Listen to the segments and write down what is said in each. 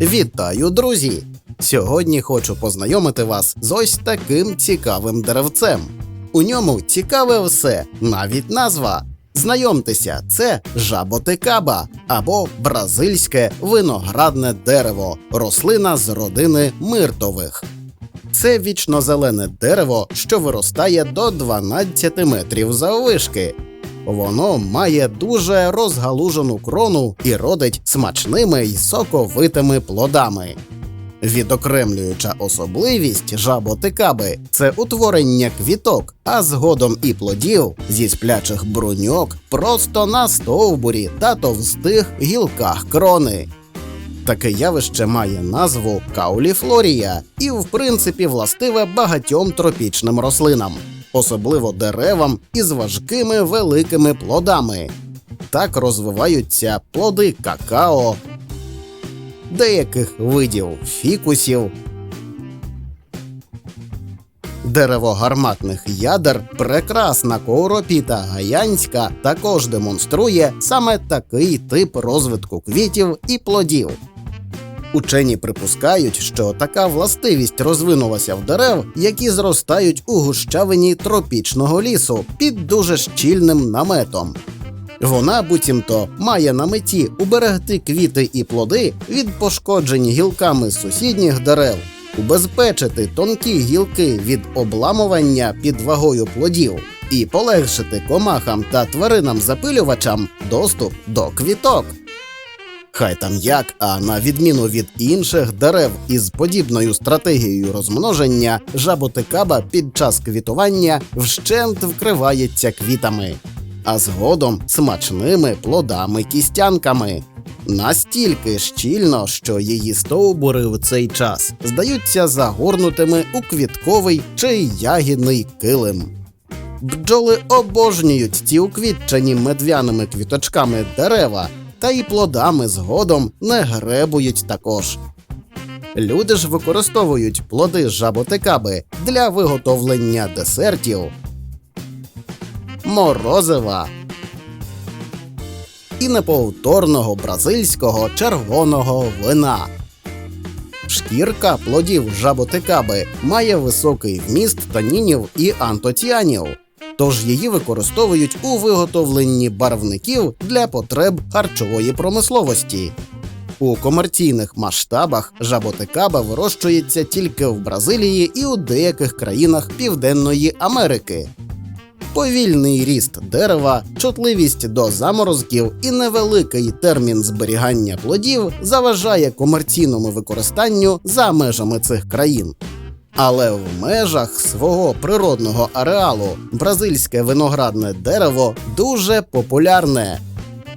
Вітаю, друзі! Сьогодні хочу познайомити вас з ось таким цікавим деревцем. У ньому цікаве все, навіть назва. Знайомтеся, це жаботикаба або бразильське виноградне дерево, рослина з родини миртових. Це вічнозелене дерево, що виростає до 12 метрів заввишки. Воно має дуже розгалужену крону і родить смачними й соковитими плодами. Відокремлююча особливість жаботикаби це утворення квіток, а згодом і плодів зі сплячих бруньок просто на стовбурі та товстих гілках крони. Таке явище має назву кауліфлорія і, в принципі, властиве багатьом тропічним рослинам, особливо деревам із важкими великими плодами. Так розвиваються плоди какао, деяких видів фікусів. Дерево гарматних ядер прекрасна кооропіта гаянська також демонструє саме такий тип розвитку квітів і плодів. Учені припускають, що така властивість розвинулася в дерев, які зростають у гущавині тропічного лісу під дуже щільним наметом. Вона буцімто має на меті уберегти квіти і плоди від пошкоджень гілками сусідніх дерев, убезпечити тонкі гілки від обламування під вагою плодів і полегшити комахам та тваринам-запилювачам доступ до квіток. Хай там як, а на відміну від інших дерев із подібною стратегією розмноження, жаботикаба під час квітування вщент вкривається квітами, а згодом смачними плодами-кістянками. Настільки щільно, що її стовбури в цей час здаються загорнутими у квітковий чи ягідний килим. Бджоли обожнюють ці уквітчені медвяними квіточками дерева, та й плодами згодом не гребують також. Люди ж використовують плоди жаботикаби для виготовлення десертів, морозива і неповторного бразильського червоного вина. Шкірка плодів жаботикаби має високий вміст танінів і антоціанів, тож її використовують у виготовленні барвників для потреб харчової промисловості. У комерційних масштабах жаботикаба вирощується тільки в Бразилії і у деяких країнах Південної Америки. Повільний ріст дерева, чутливість до заморозків і невеликий термін зберігання плодів заважає комерційному використанню за межами цих країн. Але в межах свого природного ареалу бразильське виноградне дерево дуже популярне.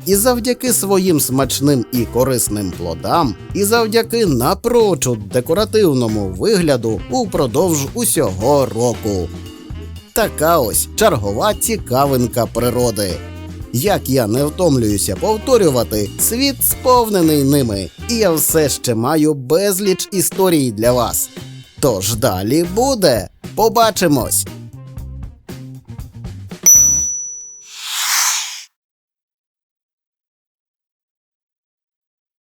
І завдяки своїм смачним і корисним плодам, і завдяки напрочуд декоративному вигляду упродовж усього року. Така ось чергова цікавинка природи. Як я не втомлююся повторювати, світ сповнений ними, і я все ще маю безліч історій для вас. Тож далі буде. Побачимось!